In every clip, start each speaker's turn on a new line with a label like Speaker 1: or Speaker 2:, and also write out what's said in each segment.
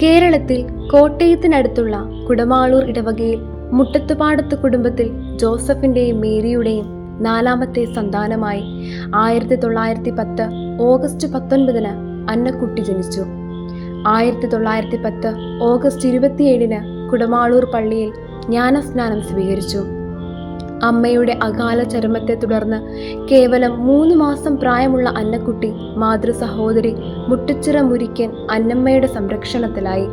Speaker 1: കേരളത്തിൽ കോട്ടയത്തിനടുത്തുള്ള കുടമാളൂർ ഇടവകയിൽ മുട്ടത്തുപാടത്ത് കുടുംബത്തിൽ ജോസഫിന്റെയും മേരിയുടെയും നാലാമത്തെ സന്താനമായി ആയിരത്തി തൊള്ളായിരത്തി പത്ത് ഓഗസ്റ്റ് പത്തൊൻപതിന് അന്നക്കുട്ടി ജനിച്ചു. ആയിരത്തി തൊള്ളായിരത്തി പത്ത് ഓഗസ്റ്റ് ഇരുപത്തിയേഴിന് കുടമാളൂർ പള്ളിയിൽ ജ്ഞാനസ്നാനം സ്വീകരിച്ചു. അമ്മയുടെ അകാല ചരമത്തെ തുടർന്ന് കേവലം മൂന്ന് മാസം പ്രായമുള്ള അന്നക്കുട്ടി മാതൃ സഹോദരി മുട്ടിച്ചിറ മുരിക്കൻ അന്നമ്മയുടെ സംരക്ഷണത്തിലായി.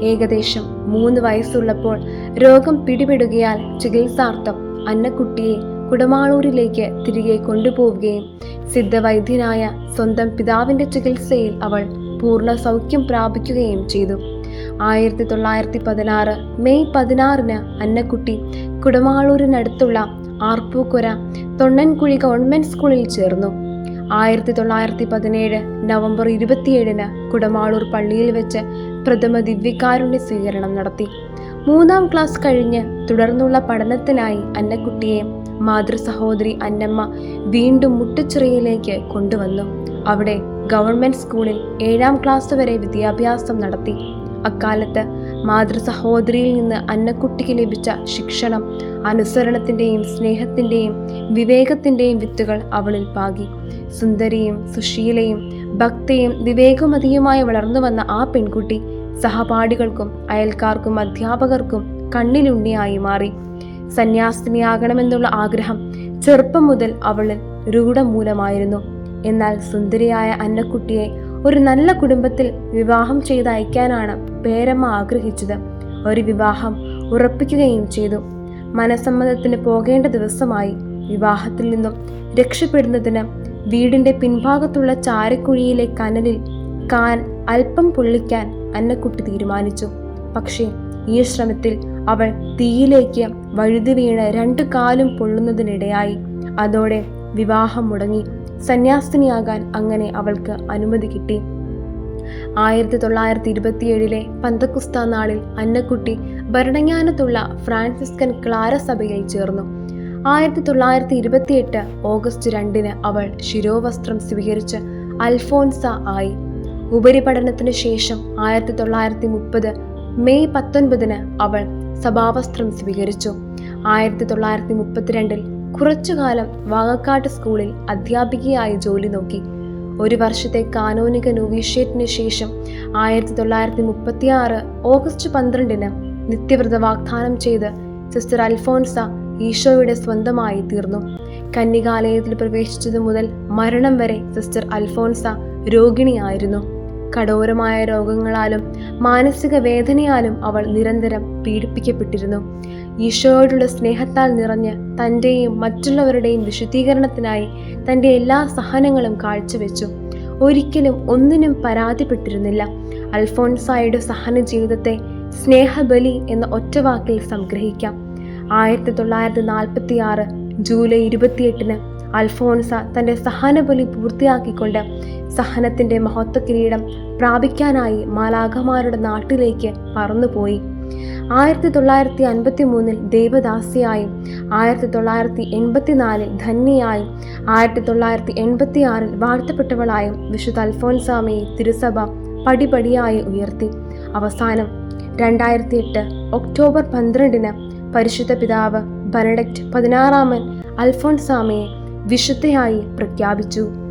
Speaker 1: ഏകദേശം മൂന്ന് വയസ്സുള്ളപ്പോൾ രോഗം പിടിപെടുകയാൽ ചികിത്സാർത്ഥം അന്നക്കുട്ടിയെ കുടമാളൂരിലേക്ക് തിരികെ കൊണ്ടുപോവുകയും സിദ്ധവൈദ്യനായ സ്വന്തം പിതാവിന്റെ ചികിത്സയിൽ അവൾ പൂർണ സൗഖ്യം പ്രാപിക്കുകയും ചെയ്തു. ആയിരത്തി തൊള്ളായിരത്തി പതിനാറ് മെയ് പതിനാറിന് അന്നക്കുട്ടി കുടമാളൂരിനടുത്തുള്ള ആർപ്പൂക്കുര തൊണ്ണൻകുഴി ഗവൺമെന്റ് സ്കൂളിൽ ചേർന്നു. ആയിരത്തി തൊള്ളായിരത്തി പതിനേഴ് നവംബർ ഇരുപത്തിയേഴിന് കുടമാളൂർ പള്ളിയിൽ വെച്ച് പ്രഥമ ദിവ്യകാരുണ്യ സ്വീകരണം നടത്തി. മൂന്നാം ക്ലാസ് കഴിഞ്ഞ് തുടർന്നുള്ള പഠനത്തിനായി അന്നക്കുട്ടിയെ മാതൃസഹോദരി അന്നമ്മ വീണ്ടും മുട്ടച്ചിറയിലേക്ക് കൊണ്ടുവന്നു. അവിടെ ഗവൺമെന്റ് സ്കൂളിൽ ഏഴാം ക്ലാസ് വരെ വിദ്യാഭ്യാസം നടത്തി. അക്കാലത്ത് മാതൃസഹോദരിയിൽ നിന്ന് അന്നക്കുട്ടിക്ക് ലഭിച്ച ശിക്ഷണം അനുസരണത്തിന്റെയും സ്നേഹത്തിന്റെയും വിവേകത്തിന്റെയും വിത്തുകൾ അവളിൽ പാകി. സുന്ദരിയും സുശീലയും ഭക്തയും വിവേകമതിയുമായി വളർന്നു വന്ന ആ പെൺകുട്ടി സഹപാഠികൾക്കും അയൽക്കാർക്കും അധ്യാപകർക്കും കണ്ണിലുണ്ണിയായി മാറി. സന്യാസിനിയാകണമെന്നുള്ള ആഗ്രഹം ചെറുപ്പം മുതൽ അവളിൽ രൂഢമൂലമായിരുന്നു. എന്നാൽ സുന്ദരിയായ അന്നക്കുട്ടിയെ ഒരു നല്ല കുടുംബത്തിൽ വിവാഹം ചെയ്തയക്കാനാണ് പേരമ്മ ആഗ്രഹിച്ചത്. ഒരു വിവാഹം ഉറപ്പിക്കുകയും ചെയ്തു. മനസമ്മതത്തിന് പോകേണ്ട ദിവസമായി വിവാഹത്തിൽ നിന്നും രക്ഷപ്പെടുന്നതിന് വീടിന്റെ പിൻഭാഗത്തുള്ള ചാരക്കുഴിയിലെ കനലിൽ കാൻ അല്പം പൊള്ളിക്കാൻ അന്നക്കുട്ടി തീരുമാനിച്ചു. പക്ഷേ ഈ ശ്രമത്തിൽ അവൾ തീയിലേക്ക് വഴുതി വീണ് രണ്ടു കാലും പൊള്ളുന്നതിനിടയായി. അതോടെ വിവാഹം മുടങ്ങി. സന്യാസിനിയാകാൻ അങ്ങനെ അവൾക്ക് അനുമതി കിട്ടി. ആയിരത്തി തൊള്ളായിരത്തി ഇരുപത്തിയേഴിലെ പന്തക്കുസ്ത നാളിൽ അന്നക്കുട്ടി ഭരണജ്ഞാനത്തുള്ള ഫ്രാൻസിസ്കൻ ക്ലാര സഭയിൽ ചേർന്നു. ആയിരത്തി തൊള്ളായിരത്തി ഇരുപത്തിയെട്ട് ഓഗസ്റ്റ് രണ്ടിന് അവൾ ശിരോവസ്ത്രം സ്വീകരിച്ച് അൽഫോൻസ ആയി. ഉപരിപഠനത്തിന് ശേഷം ആയിരത്തി തൊള്ളായിരത്തി മുപ്പത് മെയ് പത്തൊൻപതിന് അവൾ സഭാവസ്ത്രം സ്വീകരിച്ചു. ആയിരത്തി തൊള്ളായിരത്തി മുപ്പത്തിരണ്ടിൽ കുറച്ചുകാലം വാങ്ങക്കാട്ട് സ്കൂളിൽ അധ്യാപികയായി ജോലി നോക്കി. ഒരു വർഷത്തെ കാനോനിക നോവീഷ്യേറ്റിന് ശേഷം ആയിരത്തി തൊള്ളായിരത്തി മുപ്പത്തി ആറ് ഓഗസ്റ്റ് പന്ത്രണ്ടിന് നിത്യവ്രത വാഗ്ദാനം ചെയ്ത് സിസ്റ്റർ അൽഫോൻസ ഈശോയുടെ സ്വന്തമായി തീർന്നു. കന്യകാലയത്തിൽ പ്രവേശിച്ചതു മുതൽ മരണം വരെ സിസ്റ്റർ അൽഫോൻസ രോഗിണിയായിരുന്നു. കഠോരമായ രോഗങ്ങളാലും മാനസിക വേദനയാലും അവൾ നിരന്തരം പീഡിപ്പിക്കപ്പെട്ടിരുന്നു. ഈശോയോടുള്ള സ്നേഹത്താൽ നിറഞ്ഞ് തന്റെയും മറ്റുള്ളവരുടെയും വിശുദ്ധീകരണത്തിനായി തന്റെ എല്ലാ സഹനങ്ങളും കാഴ്ചവെച്ചു. ഒരിക്കലും ഒന്നിനും പരാതിപ്പെട്ടിരുന്നില്ല. അൽഫോൺസായുടെ സഹന ജീവിതത്തെ സ്നേഹബലി എന്ന ഒറ്റവാക്കിൽ സംഗ്രഹിക്കാം. ആയിരത്തി തൊള്ളായിരത്തി നാൽപ്പത്തി ആറ് ജൂലൈ ഇരുപത്തിയെട്ടിന് അൽഫോൺസ തന്റെ സഹനബലി പൂർത്തിയാക്കിക്കൊണ്ട് സഹനത്തിന്റെ മഹത്വ കിരീടം പ്രാപിക്കാനായി മാലാഖമാരുടെ നാട്ടിലേക്ക് പറന്നുപോയി. ആയിരത്തി തൊള്ളായിരത്തി അൻപത്തി മൂന്നിൽ ദേവദാസിയായും ആയിരത്തി തൊള്ളായിരത്തി എൺപത്തിനാലിൽ ധന്യയായും ആയിരത്തി തൊള്ളായിരത്തി എൺപത്തി ആറിൽ വാഴ്ത്തപ്പെട്ടവളായും വിശുദ്ധ അൽഫോൻസാമയെ തിരുസഭ പടിപടിയായി ഉയർത്തി. അവസാനം രണ്ടായിരത്തി എട്ട് ഒക്ടോബർ പന്ത്രണ്ടിന് പരിശുദ്ധ പിതാവ് ബനഡക്റ്റ് പതിനാറാമൻ അൽഫോൻസാമയെ വിശുദ്ധയായി പ്രഖ്യാപിച്ചു.